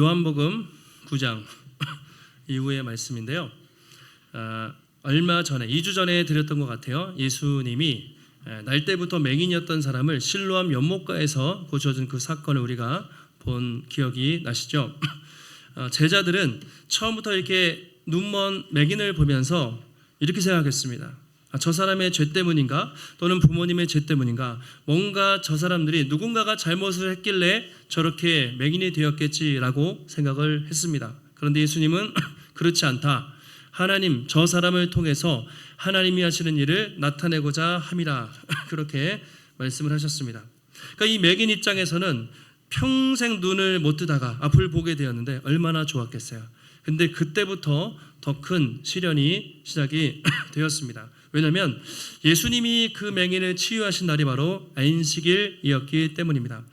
요한복음 9장 이후의 말씀인데요. 아, 얼마 전에 2주 전에 드렸던 것 같아요. 예수님이 에, 날 때부터 맹인이었던 사람을 실로암 연못가에서 고쳐준 그 사건을 우리가 본 기억이 나시죠? 어, 제자들은 처음부터 이렇게 눈먼 맹인을 보면서 이렇게 생각했습니다. 아, 저 사람의 죄 때문인가 또는 부모님의 죄 때문인가 뭔가 저 사람들이 누군가가 잘못을 했길래 저렇게 맹인이 되었겠지라고 생각을 했습니다. 그런데 예수님은 그렇지 않다. 하나님 저 사람을 통해서 하나님이 하시는 일을 나타내고자 함이라 그렇게 말씀을 하셨습니다. 그러니까 이 맹인 입장에서는 평생 눈을 못 뜨다가 앞을 보게 되었는데 얼마나 좋았겠어요. 근데 그때부터 더 큰 시련이 시작이 되었습니다. 왜냐하면 예수님이 그 맹인을 치유하신 날이 바로 안식일이었기 때문입니다.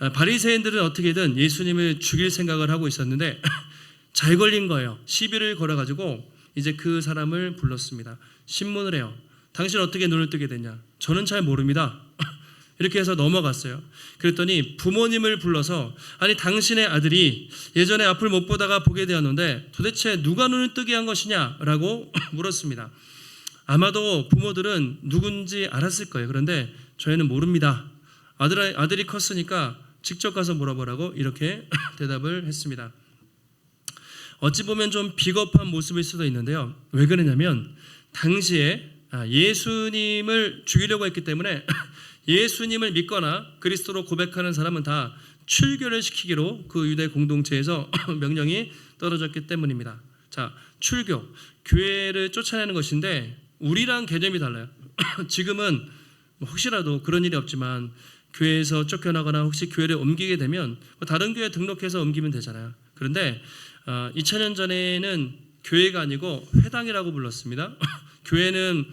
아, 바리새인들은 어떻게든 예수님을 죽일 생각을 하고 있었는데 잘 걸린 거예요. 시비를 걸어가지고 이제 그 사람을 불렀습니다. 신문을 해요. 당신 어떻게 눈을 뜨게 됐냐? 저는 잘 모릅니다. 이렇게 해서 넘어갔어요. 그랬더니 부모님을 불러서 아니 당신의 아들이 예전에 앞을 못 보다가 보게 되었는데 도대체 누가 눈을 뜨게 한 것이냐라고 물었습니다. 아마도 부모들은 누군지 알았을 거예요. 그런데 저희는 모릅니다. 아들 아들이 컸으니까 직접 가서 물어보라고 이렇게 대답을 했습니다. 어찌 보면 좀 비겁한 모습일 수도 있는데요. 왜 그러냐면 당시에 아, 예수님을 죽이려고 했기 때문에 예수님을 믿거나 그리스도로 고백하는 사람은 다 출교를 시키기로 그 유대 공동체에서 명령이 떨어졌기 때문입니다. 자, 출교, 교회를 쫓아내는 것인데 우리랑 개념이 달라요. 지금은 뭐 혹시라도 그런 일이 없지만 교회에서 쫓겨나거나 혹시 교회를 옮기게 되면 뭐 다른 교회 등록해서 옮기면 되잖아요. 그런데 어, 2000년 전에는 교회가 아니고 회당이라고 불렀습니다. 교회는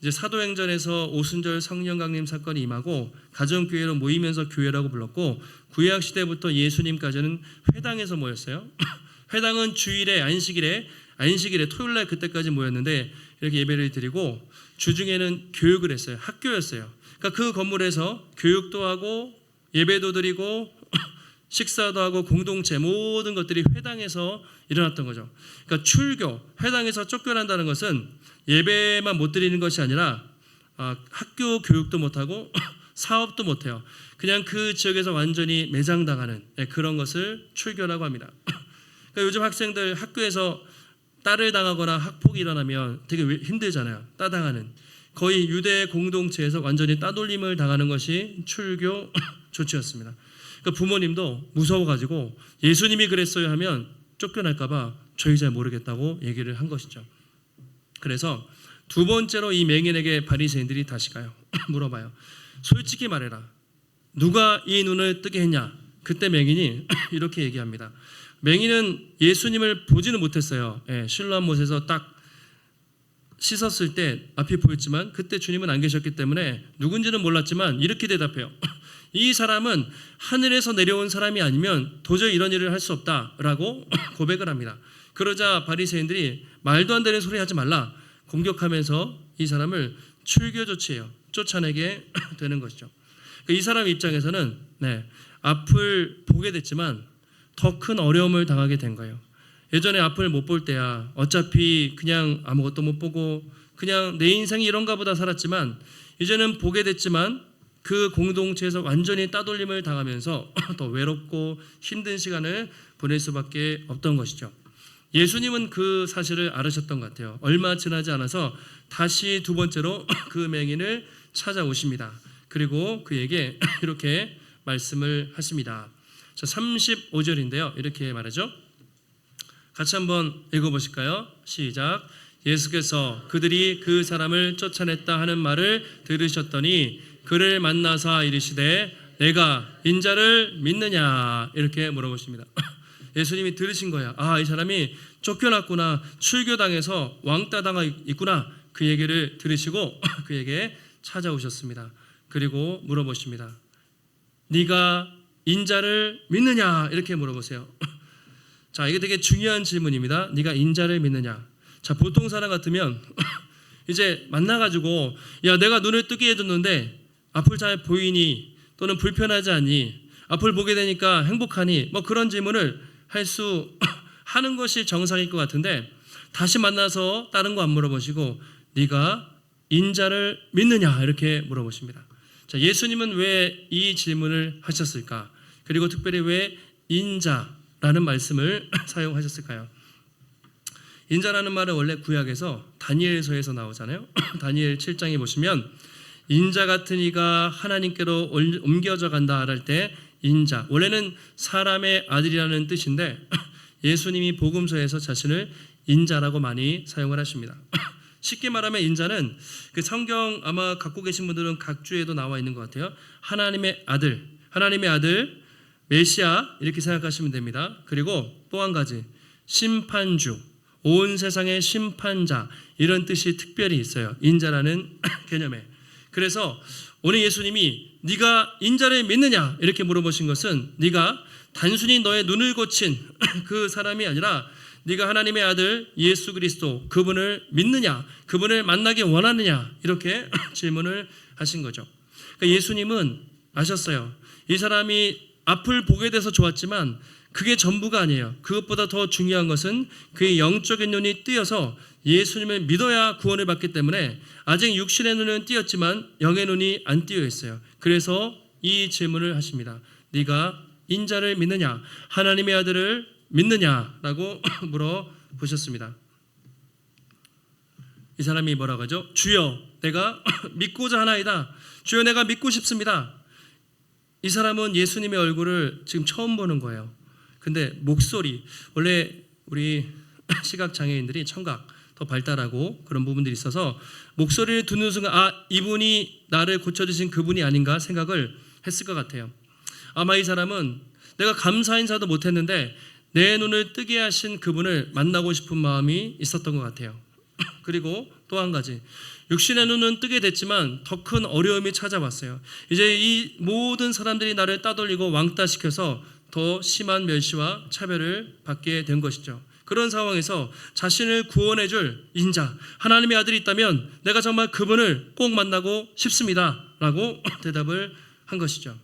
이제 사도행전에서 오순절 성령 강림 사건이 임하고 가정교회로 모이면서 교회라고 불렀고 구약 시대부터 예수님까지는 회당에서 모였어요. 회당은 주일에 안식일에 안식일에 토요일 날 그때까지 모였는데 이렇게 예배를 드리고 주중에는 교육을 했어요. 학교였어요. 그러니까 그 건물에서 교육도 하고 예배도 드리고 식사도 하고 공동체 모든 것들이 회당에서 일어났던 거죠. 그러니까 출교, 회당에서 쫓겨난다는 것은 예배만 못 드리는 것이 아니라 아, 학교 교육도 못 하고 사업도 못 해요. 그냥 그 지역에서 완전히 매장당하는 예, 그런 것을 출교라고 합니다. 그러니까 요즘 학생들 학교에서 딸을 당하거나 학폭이 일어나면 되게 힘들잖아요. 따당하는 거의 유대 공동체에서 완전히 따돌림을 당하는 것이 출교 조치였습니다. 그러니까 부모님도 무서워가지고 예수님이 그랬어요 하면 쫓겨날까봐 저희 잘 모르겠다고 얘기를 한 것이죠. 그래서 두 번째로 이 맹인에게 바리새인들이 다시 가요. 물어봐요. 솔직히 말해라. 누가 이 눈을 뜨게 했냐? 그때 맹인이 이렇게 얘기합니다. 맹인은 예수님을 보지는 못했어요. 예, 실로암 못에서 딱 씻었을 때 앞이 보였지만 그때 주님은 안 계셨기 때문에 누군지는 몰랐지만 이렇게 대답해요. 이 사람은 하늘에서 내려온 사람이 아니면 도저히 이런 일을 할 수 없다라고 고백을 합니다. 그러자 바리새인들이 말도 안 되는 소리 하지 말라 공격하면서 이 사람을 출교 조치해요. 쫓아내게 되는 것이죠. 이 사람 입장에서는 네, 앞을 보게 됐지만 더 큰 어려움을 당하게 된 거예요. 예전에 앞을 못 볼 때야 어차피 그냥 아무것도 못 보고 그냥 내 인생이 이런가 보다 살았지만 이제는 보게 됐지만 그 공동체에서 완전히 따돌림을 당하면서 더 외롭고 힘든 시간을 보낼 수밖에 없던 것이죠. 예수님은 그 사실을 알으셨던 것 같아요. 얼마 지나지 않아서 다시 두 번째로 그 맹인을 찾아오십니다. 그리고 그에게 이렇게 말씀을 하십니다. 자, 35절인데요. 이렇게 말하죠. 같이 한번 읽어보실까요? 시작. 예수께서 그들이 그 사람을 쫓아냈다 하는 말을 들으셨더니 그를 만나사 이르시되 내가 인자를 믿느냐 이렇게 물어보십니다. 예수님이 들으신 거야. 아, 이 사람이 쫓겨났구나. 출교당해서 왕따 당하 있구나. 그 얘기를 들으시고 그에게 찾아오셨습니다. 그리고 물어보십니다. 네가 인자를 믿느냐? 이렇게 물어보세요. 자, 이게 되게 중요한 질문입니다. 네가 인자를 믿느냐? 자, 보통 사람 같으면 이제 만나가지고 야, 내가 눈을 뜨게 해줬는데 앞을 잘 보이니 또는 불편하지 않니? 앞을 보게 되니까 행복하니? 뭐 그런 질문을 할 수 하는 것이 정상일 것 같은데 다시 만나서 다른 거 안 물어보시고 네가 인자를 믿느냐 이렇게 물어보십니다. 자, 예수님은 왜 이 질문을 하셨을까? 그리고 특별히 왜 인자라는 말씀을 사용하셨을까요? 인자라는 말은 원래 구약에서 다니엘서에서 나오잖아요. 다니엘 7장에 보시면 인자 같은 이가 하나님께로 올- 옮겨져 간다 할 때 인자 원래는 사람의 아들이라는 뜻인데 예수님이 복음서에서 자신을 인자라고 많이 사용을 하십니다. 쉽게 말하면 인자는 그 성경 아마 갖고 계신 분들은 각 주에도 나와 있는 것 같아요. 하나님의 아들, 하나님의 아들 메시아 이렇게 생각하시면 됩니다. 그리고 또 한 가지 심판주, 온 세상의 심판자 이런 뜻이 특별히 있어요. 인자라는 개념에. 그래서 오늘 예수님이 네가 인자를 믿느냐 이렇게 물어보신 것은 네가 단순히 너의 눈을 고친 그 사람이 아니라 네가 하나님의 아들 예수 그리스도 그분을 믿느냐 그분을 만나기 원하느냐 이렇게 질문을 하신 거죠. 그러니까 예수님은 아셨어요. 이 사람이 앞을 보게 돼서 좋았지만 그게 전부가 아니에요. 그것보다 더 중요한 것은 그의 영적인 눈이 뜨여서 예수님을 믿어야 구원을 받기 때문에 아직 육신의 눈은 띄었지만 영의 눈이 안 띄어 있어요. 그래서 이 질문을 하십니다. 네가 인자를 믿느냐, 하나님의 아들을 믿느냐라고 물어 보셨습니다. 이 사람이 뭐라고 하죠? 주여, 내가 믿고자 하나이다. 주여, 내가 믿고 싶습니다. 이 사람은 예수님의 얼굴을 지금 처음 보는 거예요. 근데 목소리 원래 우리 시각 장애인들이 청각 더 발달하고 그런 부분들이 있어서 목소리를 듣는 순간 아 이분이 나를 고쳐주신 그분이 아닌가 생각을 했을 것 같아요. 아마 이 사람은 내가 감사 인사도 못했는데 내 눈을 뜨게 하신 그분을 만나고 싶은 마음이 있었던 것 같아요. 그리고 또 한 가지 육신의 눈은 뜨게 됐지만 더 큰 어려움이 찾아왔어요. 이제 이 모든 사람들이 나를 따돌리고 왕따시켜서 더 심한 멸시와 차별을 받게 된 것이죠. 그런 상황에서 자신을 구원해 줄 인자, 하나님의 아들이 있다면 내가 정말 그분을 꼭 만나고 싶습니다. 라고 대답을 한 것이죠.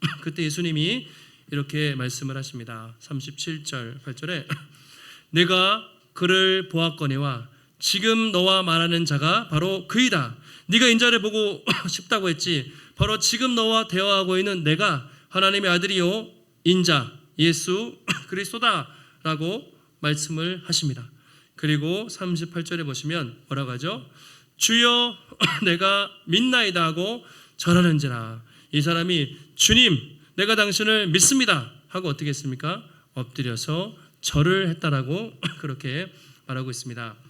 그때 예수님이 이렇게 말씀을 하십니다. 37절, 8절에 내가 그를 보았거니와 지금 너와 말하는 자가 바로 그이다. 네가 인자를 보고 싶다고 했지. 바로 지금 너와 대화하고 있는 내가 하나님의 아들이요 인자 예수 그리스도다라고 말씀을 하십니다. 그리고 38절에 보시면 뭐라고 하죠? 주여 내가 믿나이다 하고 절하는지라. 이 사람이 주님 내가 당신을 믿습니다 하고 어떻게 했습니까? 엎드려서 절을 했다라고 그렇게 말하고 있습니다.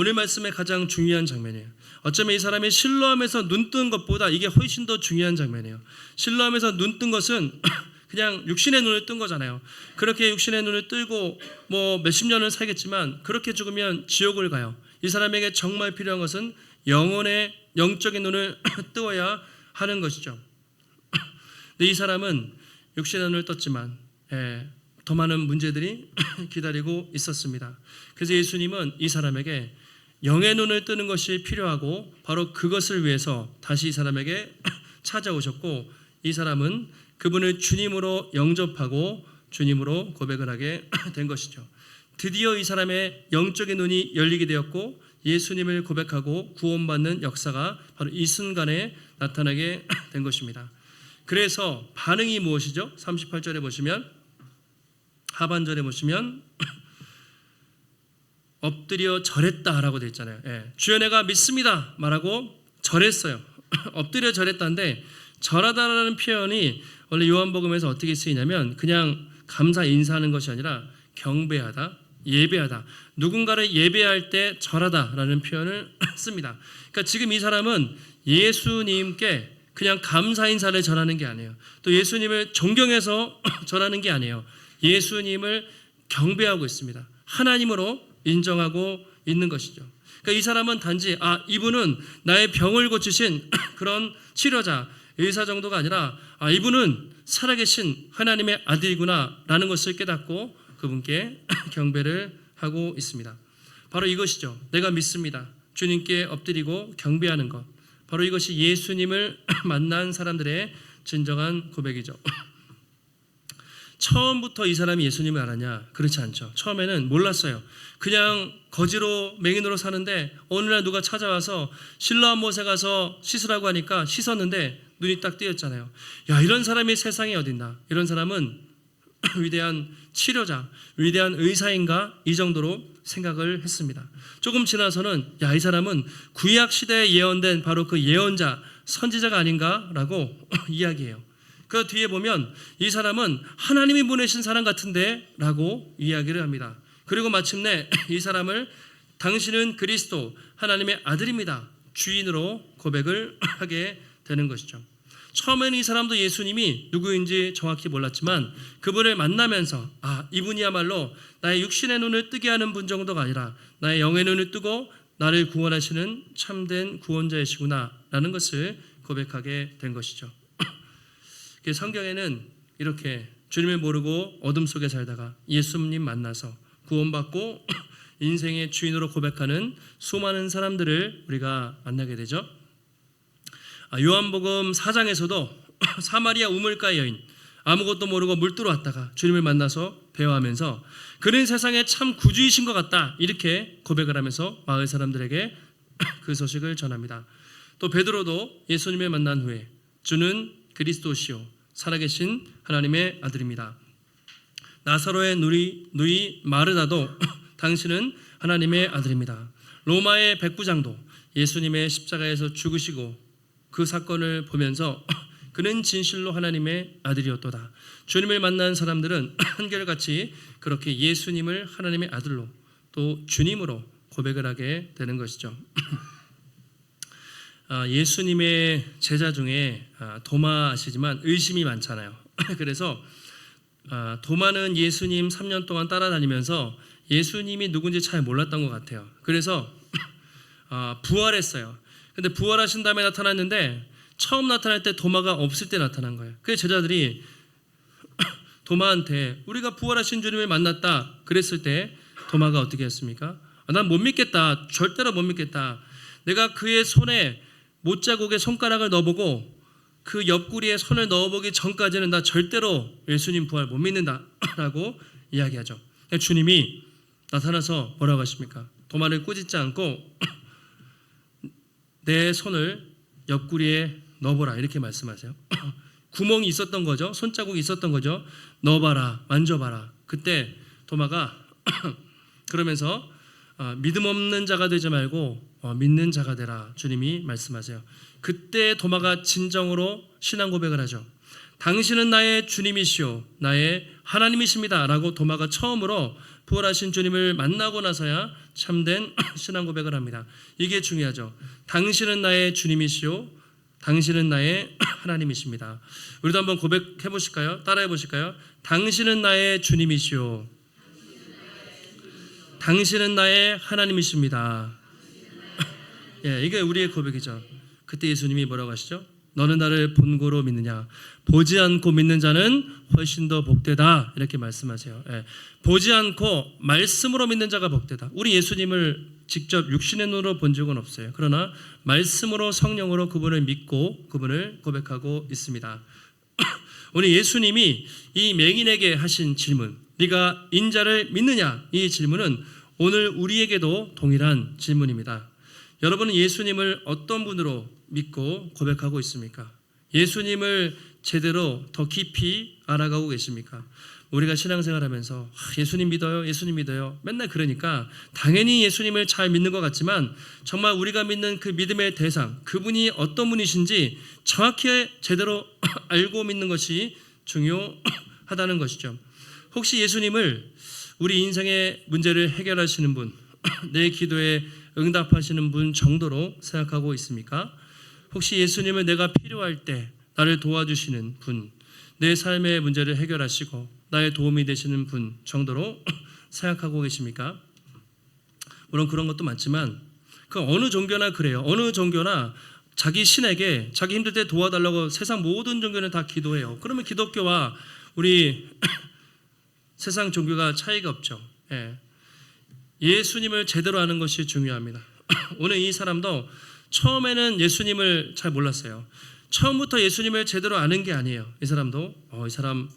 오늘 말씀의 가장 중요한 장면이에요. 어쩌면 이 사람이 신뢰하면서 눈 뜬 것보다 이게 훨씬 더 중요한 장면이에요. 신뢰하면서 눈 뜬 것은 그냥 육신의 눈을 뜬 거잖아요. 그렇게 육신의 눈을 뜨고 뭐 몇십 년을 살겠지만 그렇게 죽으면 지옥을 가요. 이 사람에게 정말 필요한 것은 영혼의 영적인 눈을 뜨어야 하는 것이죠. 근데 이 사람은 육신의 눈을 떴지만 예, 더 많은 문제들이 기다리고 있었습니다. 그래서 예수님은 이 사람에게 영의 눈을 뜨는 것이 필요하고 바로 그것을 위해서 다시 이 사람에게 찾아오셨고 이 사람은 그분을 주님으로 영접하고 주님으로 고백을 하게 된 것이죠. 드디어 이 사람의 영적인 눈이 열리게 되었고 예수님을 고백하고 구원받는 역사가 바로 이 순간에 나타나게 된 것입니다. 그래서 반응이 무엇이죠? 38절에 보시면 하반절에 보시면 엎드려 절했다라고 되어 있잖아요. 예. 주여 내가 믿습니다 말하고 절했어요. 엎드려 절했다는데 절하다라는 표현이 원래 요한복음에서 어떻게 쓰이냐면 그냥 감사 인사하는 것이 아니라 경배하다, 예배하다. 누군가를 예배할 때 절하다라는 표현을 씁니다. 그러니까 지금 이 사람은 예수님께 그냥 감사 인사를 전하는 게 아니에요. 또 예수님을 존경해서 전하는 게 아니에요. 예수님을 경배하고 있습니다. 하나님으로 인정하고 있는 것이죠. 그러니까 이 사람은 단지 아 이분은 나의 병을 고치신 그런 치료자 의사 정도가 아니라 아 이분은 살아계신 하나님의 아들이구나라는 것을 깨닫고 그분께 경배를 하고 있습니다. 바로 이것이죠. 내가 믿습니다. 주님께 엎드리고 경배하는 것. 바로 이것이 예수님을 만난 사람들의 진정한 고백이죠. 처음부터 이 사람이 예수님을 알았냐? 그렇지 않죠. 처음에는 몰랐어요. 그냥 거지로 맹인으로 사는데 어느 날 누가 찾아와서 실로암 못에 가서 씻으라고 하니까 씻었는데 눈이 딱 뜨였잖아요. 야 이런 사람이 세상에 어딨나? 이런 사람은 위대한 치료자, 위대한 의사인가 이 정도로 생각을 했습니다. 조금 지나서는 야 이 사람은 구약 시대에 예언된 바로 그 예언자, 선지자가 아닌가라고 이야기해요. 그 뒤에 보면 이 사람은 하나님이 보내신 사람 같은데 라고 이야기를 합니다. 그리고 마침내 이 사람을 당신은 그리스도 하나님의 아들입니다. 주인으로 고백을 하게 되는 것이죠. 처음에는 이 사람도 예수님이 누구인지 정확히 몰랐지만 그분을 만나면서 아 이분이야말로 나의 육신의 눈을 뜨게 하는 분 정도가 아니라 나의 영의 눈을 뜨고 나를 구원하시는 참된 구원자이시구나라는 것을 고백하게 된 것이죠. 그 성경에는 이렇게 주님을 모르고 어둠 속에 살다가 예수님 만나서 구원받고 인생의 주인으로 고백하는 수많은 사람들을 우리가 만나게 되죠. 아, 요한복음 4장에서도 사마리아 우물가 여인 아무것도 모르고 물 뜨러 왔다가 주님을 만나서 배워하면서 그는 세상에 참 구주이신 것 같다 이렇게 고백을 하면서 마을 사람들에게 그 소식을 전합니다. 또 베드로도 예수님을 만난 후에 주는 그리스도시요 살아계신 하나님의 아들입니다. 나사로의 누이, 누이 마르다도 당신은 하나님의 아들입니다. 로마의 백부장도 예수님의 십자가에서 죽으시고 그 사건을 보면서 그는 진실로 하나님의 아들이었도다. 주님을 만난 사람들은 한결같이 그렇게 예수님을 하나님의 아들로 또 주님으로 고백을 하게 되는 것이죠. 아, 예수님의 제자 중에 아, 도마 아시지만 의심이 많잖아요. 그래서 아, 도마는 예수님 3년 동안 따라다니면서 예수님이 누군지 잘 몰랐던 것 같아요. 그래서 아, 부활했어요. 근데 부활하신 다음에 나타났는데 처음 나타날 때 도마가 없을 때 나타난 거예요. 그래서 제자들이 도마한테 우리가 부활하신 주님을 만났다 그랬을 때 도마가 어떻게 했습니까? 아, 난못 믿겠다. 절대로 못 믿겠다. 내가 그의 손에 못자국에 손가락을 넣어보고 그 옆구리에 손을 넣어보기 전까지는 나 절대로 예수님 부활 못 믿는다 라고 이야기하죠. 주님이 나타나서 뭐라고 하십니까? 도마를 꾸짖지 않고 내 손을 옆구리에 넣어보라 이렇게 말씀하세요. 구멍이 있었던 거죠. 손자국이 있었던 거죠. 넣어봐라, 만져봐라. 그때 도마가 그러면서 어, 믿음 없는 자가 되지 말고 어, 믿는 자가 되라. 주님이 말씀하세요. 그때 도마가 진정으로 신앙 고백을 하죠. 당신은 나의 주님이시오, 나의 하나님이십니다라고 도마가 처음으로 부활하신 주님을 만나고 나서야 참된 신앙 고백을 합니다. 이게 중요하죠. 당신은 나의 주님이시오, 당신은 나의 하나님이십니다. 우리도 한번 고백해 보실까요? 따라해 보실까요? 당신은 나의 주님이시오. 당신은 나의 하나님이십니다. 예, 이게 우리의 고백이죠. 그때 예수님이 뭐라고 하시죠? 너는 나를 본고로 믿느냐? 보지 않고 믿는 자는 훨씬 더 복되다. 이렇게 말씀하세요. 예, 보지 않고 말씀으로 믿는 자가 복되다. 우리 예수님을 직접 육신의 눈으로 본 적은 없어요. 그러나 말씀으로 성령으로 그분을 믿고 그분을 고백하고 있습니다. 오늘 예수님이 이 맹인에게 하신 질문, 네가 인자를 믿느냐? 이 질문은 오늘 우리에게도 동일한 질문입니다. 여러분은 예수님을 어떤 분으로 믿고 고백하고 있습니까? 예수님을 제대로 더 깊이 알아가고 계십니까? 우리가 신앙생활 하면서 예수님 믿어요, 예수님 믿어요. 맨날 그러니까 당연히 예수님을 잘 믿는 것 같지만 정말 우리가 믿는 그 믿음의 대상, 그분이 어떤 분이신지 정확히 제대로 알고 믿는 것이 중요 하다는 것이죠. 혹시 예수님을 우리 인생의 문제를 해결하시는 분, 내 기도에 응답하시는 분 정도로 생각하고 있습니까? 혹시 예수님을 내가 필요할 때 나를 도와주시는 분, 내 삶의 문제를 해결하시고 나의 도움이 되시는 분 정도로 생각하고 계십니까? 물론 그런 것도 많지만 그 어느 종교나 그래요. 어느 종교나 자기 신에게 자기 힘들 때 도와달라고 세상 모든 종교는 다 기도해요. 그러면 기독교와 우리 세상 종교가 차이가 없죠. 예. 예수님을 제대로 아는 것이 중요합니다. 오늘 이 사람도 처음에는 예수님을 잘 몰랐어요. 처음부터 예수님을 제대로 아는 게 아니에요. 이 사람도 어, 이 사람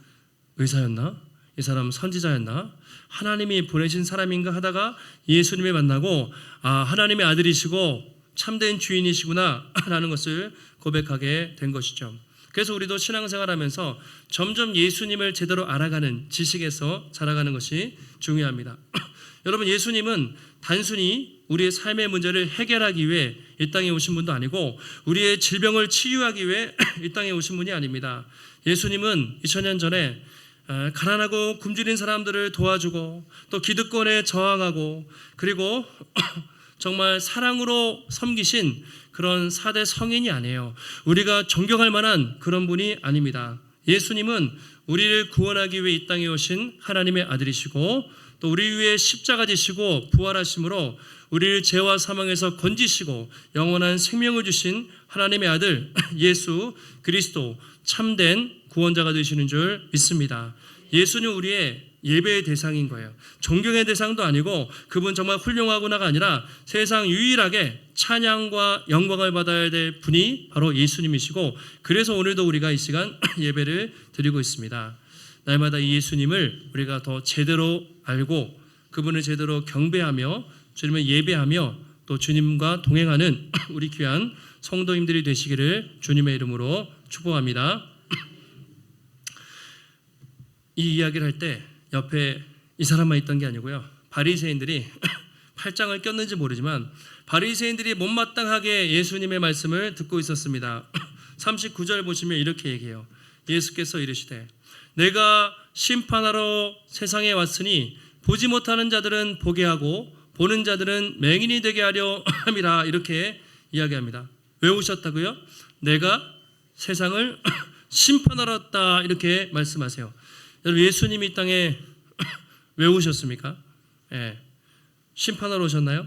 의사였나? 이 사람 선지자였나? 하나님이 보내신 사람인가 하다가 예수님을 만나고 아 하나님의 아들이시고 참된 주인이시구나라는 것을 고백하게 된 것이죠. 그래서 우리도 신앙생활하면서 점점 예수님을 제대로 알아가는 지식에서 자라가는 것이 중요합니다. 여러분 예수님은 단순히 우리의 삶의 문제를 해결하기 위해 이 땅에 오신 분도 아니고 우리의 질병을 치유하기 위해 이 땅에 오신 분이 아닙니다. 예수님은 2000년 전에 아, 가난하고 굶주린 사람들을 도와주고 또 기득권에 저항하고 그리고 정말 사랑으로 섬기신 그런 사대 성인이 아니에요. 우리가 존경할 만한 그런 분이 아닙니다. 예수님은 우리를 구원하기 위해 이 땅에 오신 하나님의 아들이시고 또 우리 위해 십자가 지시고 부활하심으로 우리를 죄와 사망에서 건지시고 영원한 생명을 주신 하나님의 아들 예수 그리스도 참된 구원자가 되시는 줄 믿습니다. 예수는 우리의 예배의 대상인 거예요. 존경의 대상도 아니고 그분 정말 훌륭하구나가 아니라 세상 유일하게 찬양과 영광을 받아야 될 분이 바로 예수님이시고 그래서 오늘도 우리가 이 시간 예배를 드리고 있습니다. 날마다 이 예수님을 우리가 더 제대로 알고 그분을 제대로 경배하며 주님을 예배하며 또 주님과 동행하는 우리 귀한 성도님들이 되시기를 주님의 이름으로 축복합니다. 이 이야기를 할때 옆에 이 사람만 있던 게 아니고요. 바리새인들이 팔짱을 꼈는지 모르지만 바리새인들이 못마땅하게 예수님의 말씀을 듣고 있었습니다. 39절 보시면 이렇게 얘기해요. 예수께서 이르시되 내가 심판하러 세상에 왔으니 보지 못하는 자들은 보게 하고 보는 자들은 맹인이 되게 하려 함이라 이렇게 이야기합니다. 왜 오셨다고요? 내가 세상을 심판하러 왔다 이렇게 말씀하세요. 여러분 예수님이 이 땅에 왜 오셨습니까? 예. 심판하러 오셨나요?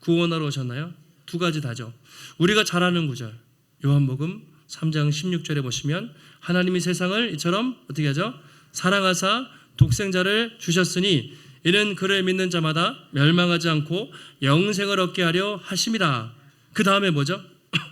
구원하러 오셨나요? 두 가지 다죠. 우리가 잘 아는 구절. 요한복음 3장 16절에 보시면 하나님이 세상을 이처럼 어떻게 하죠? 사랑하사 독생자를 주셨으니 이는 그를 믿는 자마다 멸망하지 않고 영생을 얻게 하려 하심이라. 그 다음에 뭐죠?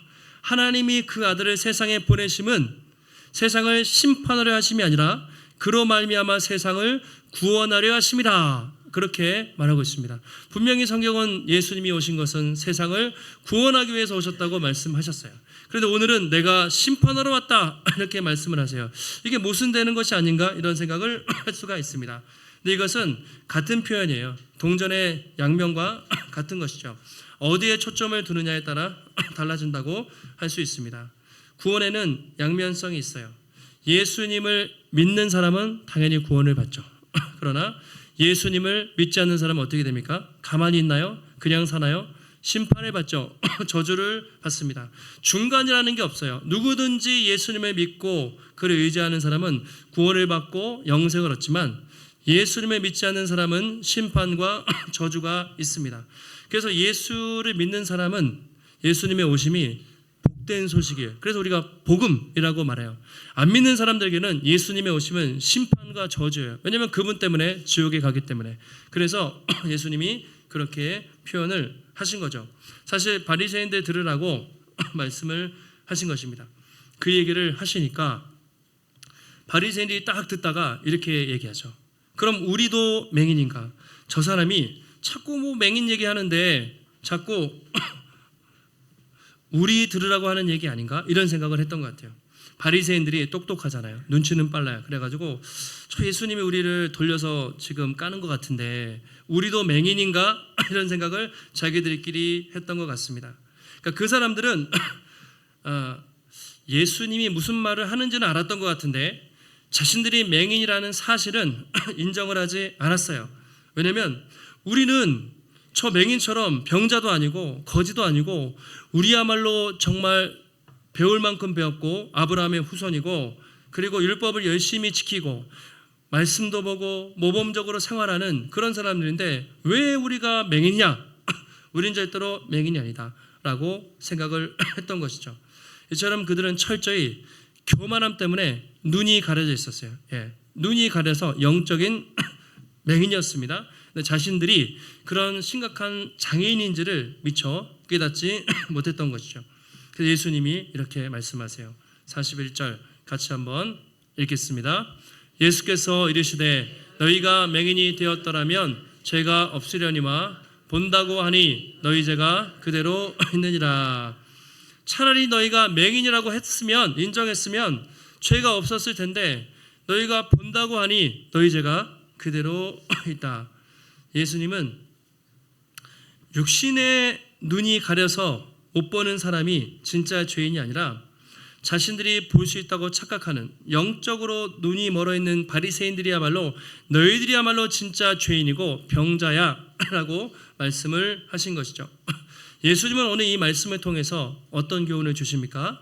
하나님이 그 아들을 세상에 보내심은 세상을 심판하려 하심이 아니라 그로 말미암아 세상을 구원하려 하심이라. 그렇게 말하고 있습니다. 분명히 성경은 예수님이 오신 것은 세상을 구원하기 위해서 오셨다고 말씀하셨어요. 그런데 오늘은 내가 심판하러 왔다 이렇게 말씀을 하세요. 이게 모순되는 것이 아닌가 이런 생각을 할 수가 있습니다. 근데 이것은 같은 표현이에요. 동전의 양면과 같은 것이죠. 어디에 초점을 두느냐에 따라 달라진다고 할 수 있습니다. 구원에는 양면성이 있어요. 예수님을 믿는 사람은 당연히 구원을 받죠. 그러나 예수님을 믿지 않는 사람은 어떻게 됩니까? 가만히 있나요? 그냥 사나요? 심판을 받죠. 저주를 받습니다. 중간이라는 게 없어요. 누구든지 예수님을 믿고 그를 의지하는 사람은 구원을 받고 영생을 얻지만 예수님을 믿지 않는 사람은 심판과 저주가 있습니다. 그래서 예수를 믿는 사람은 예수님의 오심이 복된 소식이에요. 그래서 우리가 복음이라고 말해요. 안 믿는 사람들에게는 예수님의 오심은 심판과 저주예요. 왜냐하면 그분 때문에 지옥에 가기 때문에. 그래서 예수님이 그렇게 표현을 하신 거죠. 사실 바리새인들 들으라고 말씀을 하신 것입니다. 그 얘기를 하시니까 바리새인들이 딱 듣다가 이렇게 얘기하죠. 그럼 우리도 맹인인가? 저 사람이 자꾸 뭐 맹인 얘기하는데 자꾸 우리 들으라고 하는 얘기 아닌가? 이런 생각을 했던 것 같아요. 바리새인들이 똑똑하잖아요. 눈치는 빨라요. 그래가지고 저 예수님이 우리를 돌려서 지금 까는 것 같은데 우리도 맹인인가 이런 생각을 자기들끼리 했던 것 같습니다. 그러니까 그 사람들은 어, 예수님이 무슨 말을 하는지는 알았던 것 같은데 자신들이 맹인이라는 사실은 인정을 하지 않았어요. 왜냐하면 우리는 저 맹인처럼 병자도 아니고 거지도 아니고 우리야말로 정말 배울 만큼 배웠고 아브라함의 후손이고 그리고 율법을 열심히 지키고 말씀도 보고 모범적으로 생활하는 그런 사람들인데 왜 우리가 맹인이냐? 우린 절대로 맹인이 아니다 라고 생각을 했던 것이죠. 이처럼 그들은 철저히 교만함 때문에 눈이 가려져 있었어요. 예. 눈이 가려서 영적인 맹인이었습니다. 근데 자신들이 그런 심각한 장애인인지를 미처 깨닫지 못했던 것이죠. 그래서 예수님이 이렇게 말씀하세요. 41절 같이 한번 읽겠습니다. 예수께서 이르시되 너희가 맹인이 되었더라면 죄가 없으려니와 본다고 하니 너희 죄가 그대로 있느니라. 차라리 너희가 맹인이라고 했으면 인정했으면 죄가 없었을 텐데 너희가 본다고 하니 너희 죄가 그대로 있다. 예수님은 육신의 눈이 가려서 못 보는 사람이 진짜 죄인이 아니라 자신들이 볼 수 있다고 착각하는 영적으로 눈이 멀어 있는 바리새인들이야말로 너희들이야말로 진짜 죄인이고 병자야라고 말씀을 하신 것이죠. 예수님은 오늘 이 말씀을 통해서 어떤 교훈을 주십니까?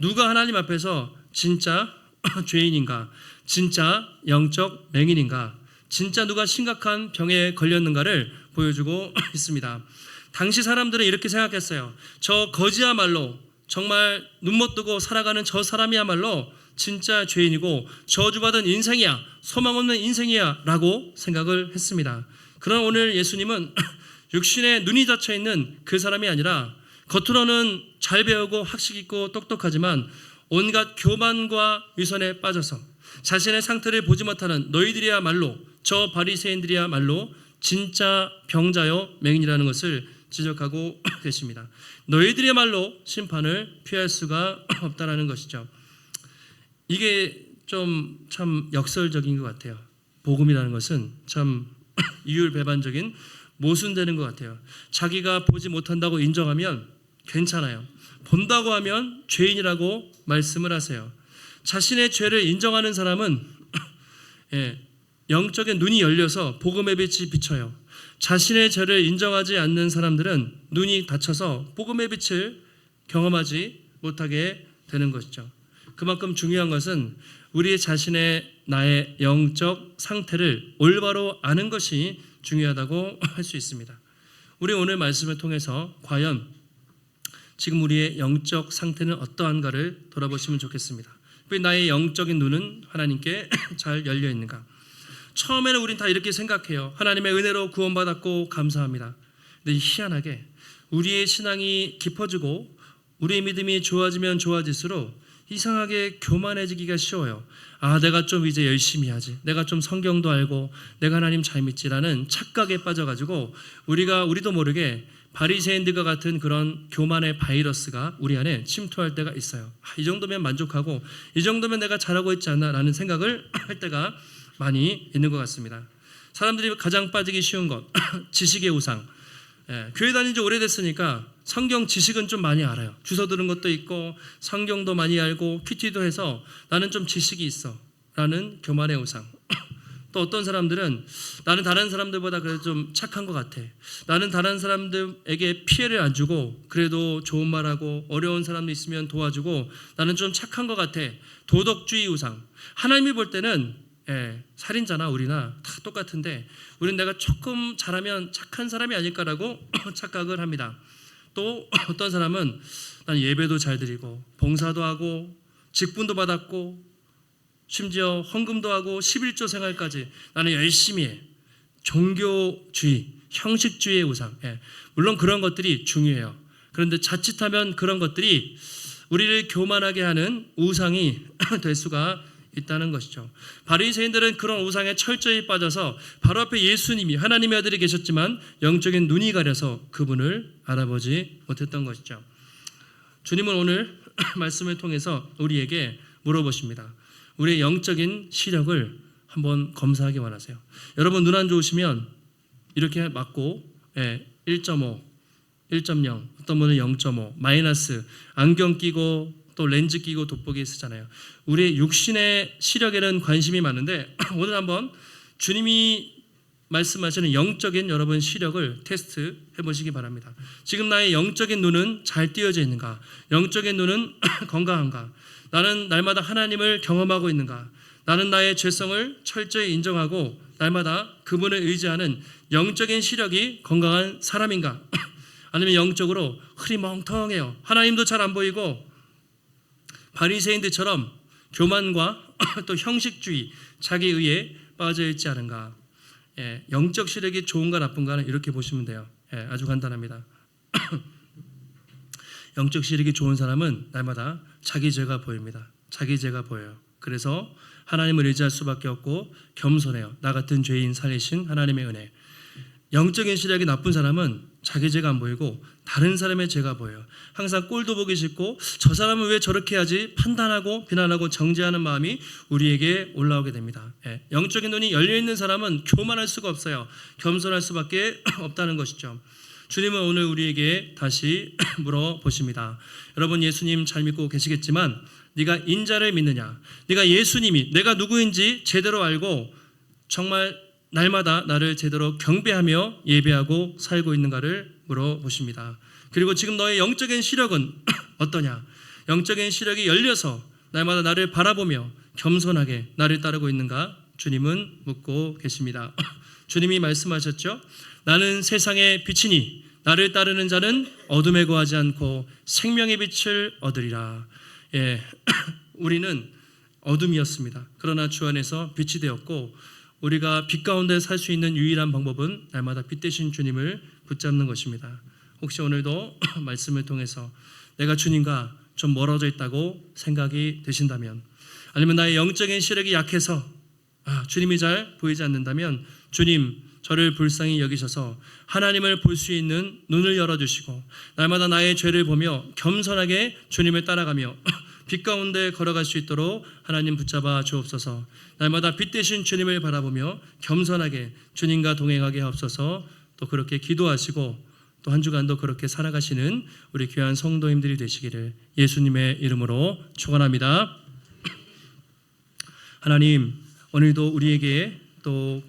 누가 하나님 앞에서 진짜 죄인인가? 진짜 영적 맹인인가? 진짜 누가 심각한 병에 걸렸는가를 보여주고 있습니다. 당시 사람들은 이렇게 생각했어요. 저 거지야말로 정말 눈 못 뜨고 살아가는 저 사람이야말로 진짜 죄인이고 저주받은 인생이야, 소망 없는 인생이야 라고 생각을 했습니다. 그러나 오늘 예수님은 육신에 눈이 닫혀 있는 그 사람이 아니라 겉으로는 잘 배우고 학식 있고 똑똑하지만 온갖 교만과 위선에 빠져서 자신의 상태를 보지 못하는 너희들이야말로 저 바리새인들이야말로 진짜 병자요 맹인이라는 것을 지적하고 계십니다. 너희들이야말로 심판을 피할 수가 없다라는 것이죠. 이게 좀 참 역설적인 것 같아요. 복음이라는 것은 참 이율배반적인 모순되는 것 같아요. 자기가 보지 못한다고 인정하면 괜찮아요. 본다고 하면 죄인이라고 말씀을 하세요. 자신의 죄를 인정하는 사람은 예, 영적인 눈이 열려서 복음의 빛이 비쳐요. 자신의 죄를 인정하지 않는 사람들은 눈이 닫혀서 복음의 빛을 경험하지 못하게 되는 것이죠. 그만큼 중요한 것은 우리 자신의 나의 영적 상태를 올바로 아는 것이 중요하다고 할 수 있습니다. 우리 오늘 말씀을 통해서 과연 지금 우리의 영적 상태는 어떠한가를 돌아보시면 좋겠습니다. 왜 나의 영적인 눈은 하나님께 잘 열려 있는가? 처음에는 우린 다 이렇게 생각해요. 하나님의 은혜로 구원받았고 감사합니다. 근데 희한하게 우리의 신앙이 깊어지고 우리의 믿음이 좋아지면 좋아질수록 이상하게 교만해지기가 쉬워요. 아, 내가 좀 이제 열심히 하지. 내가 좀 성경도 알고 내가 하나님 잘 믿지라는 착각에 빠져가지고 우리가 우리도 모르게 바리새인들과 같은 그런 교만의 바이러스가 우리 안에 침투할 때가 있어요. 아, 이 정도면 만족하고 이 정도면 내가 잘하고 있지 않나라는 생각을 할 때가 많이 있는 것 같습니다. 사람들이 가장 빠지기 쉬운 것 지식의 우상. 예, 교회 다닌 지 오래됐으니까 성경 지식은 좀 많이 알아요. 주워 들은 것도 있고 성경도 많이 알고 큐티도 해서 나는 좀 지식이 있어. 라는 교만의 우상. 또 어떤 사람들은 나는 다른 사람들보다 그래도 좀 착한 것 같아. 나는 다른 사람들에게 피해를 안 주고 그래도 좋은 말하고 어려운 사람도 있으면 도와주고 나는 좀 착한 것 같아. 도덕주의 우상. 하나님이 볼 때는 예, 살인자나 우리나 다 똑같은데 우리는 내가 조금 잘하면 착한 사람이 아닐까라고 착각을 합니다. 또 어떤 사람은 난 예배도 잘 드리고 봉사도 하고 직분도 받았고 심지어 헌금도 하고 11조 생활까지 나는 열심히 해. 종교주의, 형식주의의 우상. 예, 물론 그런 것들이 중요해요. 그런데 자칫하면 그런 것들이 우리를 교만하게 하는 우상이 될 수가 있다는 것이죠. 바리새인들은 그런 우상에 철저히 빠져서 바로 앞에 예수님이 하나님의 아들이 계셨지만 영적인 눈이 가려서 그분을 알아보지 못했던 것이죠. 주님은 오늘 말씀을 통해서 우리에게 물어보십니다. 우리의 영적인 시력을 한번 검사하기 원하세요. 여러분 눈 안 좋으시면 이렇게 맞고 예, 1.5, 1.0, 어떤 분은 0.5, 마이너스, 안경 끼고 또 렌즈 끼고 돋보기 쓰잖아요. 우리의 육신의 시력에는 관심이 많은데 오늘 한번 주님이 말씀하시는 영적인 여러분 시력을 테스트 해보시기 바랍니다. 지금 나의 영적인 눈은 잘 띄어져 있는가? 영적인 눈은 건강한가? 나는 날마다 하나님을 경험하고 있는가? 나는 나의 죄성을 철저히 인정하고 날마다 그분을 의지하는 영적인 시력이 건강한 사람인가? 아니면 영적으로 흐리멍텅해요. 하나님도 잘 안 보이고 바리새인들처럼 교만과 또 형식주의, 자기 의에 빠져 있지 않은가? 예, 영적 시력이 좋은가 나쁜가는 이렇게 보시면 돼요. 예, 아주 간단합니다. 영적 시력이 좋은 사람은 날마다 자기 죄가 보입니다. 자기 죄가 보여요. 그래서 하나님을 의지할 수밖에 없고 겸손해요. 나 같은 죄인 살리신 하나님의 은혜. 영적인 시력이 나쁜 사람은 자기 죄가 안 보이고 다른 사람의 죄가 보여요. 항상 꼴도 보기 싫고 저 사람은 왜 저렇게 하지 판단하고 비난하고 정죄하는 마음이 우리에게 올라오게 됩니다. 예, 영적인 눈이 열려 있는 사람은 교만할 수가 없어요. 겸손할 수밖에 없다는 것이죠. 주님은 오늘 우리에게 다시 물어보십니다. 여러분 예수님 잘 믿고 계시겠지만 네가 인자를 믿느냐? 네가 예수님이 내가 누구인지 제대로 알고 정말 날마다 나를 제대로 경배하며 예배하고 살고 있는가를 물어보십니다. 그리고 지금 너의 영적인 시력은 어떠냐? 영적인 시력이 열려서 날마다 나를 바라보며 겸손하게 나를 따르고 있는가? 주님은 묻고 계십니다. 주님이 말씀하셨죠? 나는 세상의 빛이니 나를 따르는 자는 어둠에 거하지 않고 생명의 빛을 얻으리라. 예, 우리는 어둠이었습니다. 그러나 주 안에서 빛이 되었고 우리가 빛 가운데 살 수 있는 유일한 방법은 날마다 빛 대신 주님을 붙잡는 것입니다. 혹시 오늘도 말씀을 통해서 내가 주님과 좀 멀어져 있다고 생각이 되신다면 아니면 나의 영적인 시력이 약해서 아, 주님이 잘 보이지 않는다면 주님 저를 불쌍히 여기셔서 하나님을 볼 수 있는 눈을 열어주시고 날마다 나의 죄를 보며 겸손하게 주님을 따라가며 빛 가운데 걸어갈 수 있도록 하나님 붙잡아 주옵소서 날마다 빛 대신 주님을 바라보며 겸손하게 주님과 동행하게 하옵소서 또 그렇게 기도하시고 또 한 주간도 그렇게 살아가시는 우리 귀한 성도님들이 되시기를 예수님의 이름으로 축원합니다. 하나님 오늘도 우리에게 또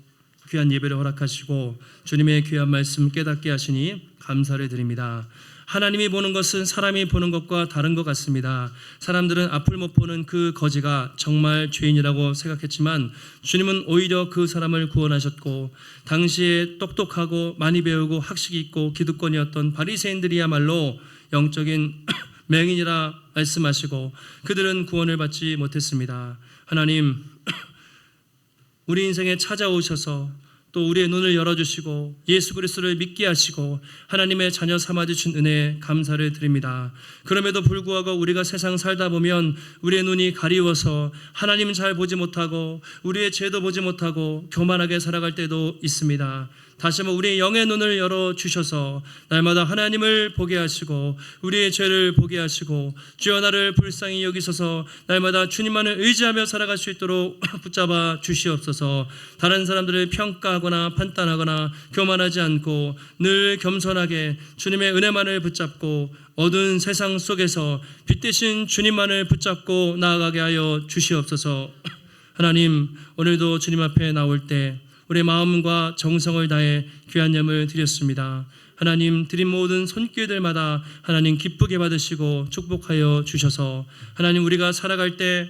귀한 예배를 허락하시고 주님의 귀한 말씀 깨닫게 하시니 감사를 드립니다. 하나님이 보는 것은 사람이 보는 것과 다른 것 같습니다. 사람들은 앞을 못 보는 그 거지가 정말 죄인이라고 생각했지만 주님은 오히려 그 사람을 구원하셨고 당시에 똑똑하고 많이 배우고 학식이 있고 기득권이었던 바리새인들이야말로 영적인 맹인이라 말씀하시고 그들은 구원을 받지 못했습니다. 하나님 우리 인생에 찾아오셔서 또 우리의 눈을 열어주시고 예수 그리스도를 믿게 하시고 하나님의 자녀 삼아 주신 은혜에 감사를 드립니다. 그럼에도 불구하고 우리가 세상 살다 보면 우리의 눈이 가리워서 하나님 잘 보지 못하고 우리의 죄도 보지 못하고 교만하게 살아갈 때도 있습니다. 다시 한번 우리의 영의 눈을 열어 주셔서 날마다 하나님을 보게 하시고 우리의 죄를 보게 하시고 주여 나를 불쌍히 여기셔서 날마다 주님만을 의지하며 살아갈 수 있도록 붙잡아 주시옵소서. 다른 사람들을 평가하거나 판단하거나 교만하지 않고 늘 겸손하게 주님의 은혜만을 붙잡고 어두운 세상 속에서 빛 대신 주님만을 붙잡고 나아가게 하여 주시옵소서. 하나님 오늘도 주님 앞에 나올 때 우리의 마음과 정성을 다해 귀한 예물 드렸습니다. 하나님 드린 모든 손길들마다 하나님 기쁘게 받으시고 축복하여 주셔서 하나님 우리가 살아갈 때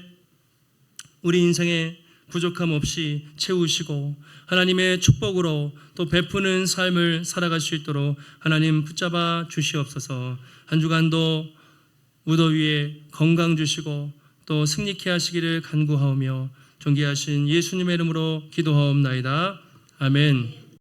우리 인생에 부족함 없이 채우시고 하나님의 축복으로 또 베푸는 삶을 살아갈 수 있도록 하나님 붙잡아 주시옵소서 한 주간도 무더위에 건강 주시고 또 승리케 하시기를 간구하오며 존귀하신 예수님의 이름으로 기도하옵나이다. 아멘.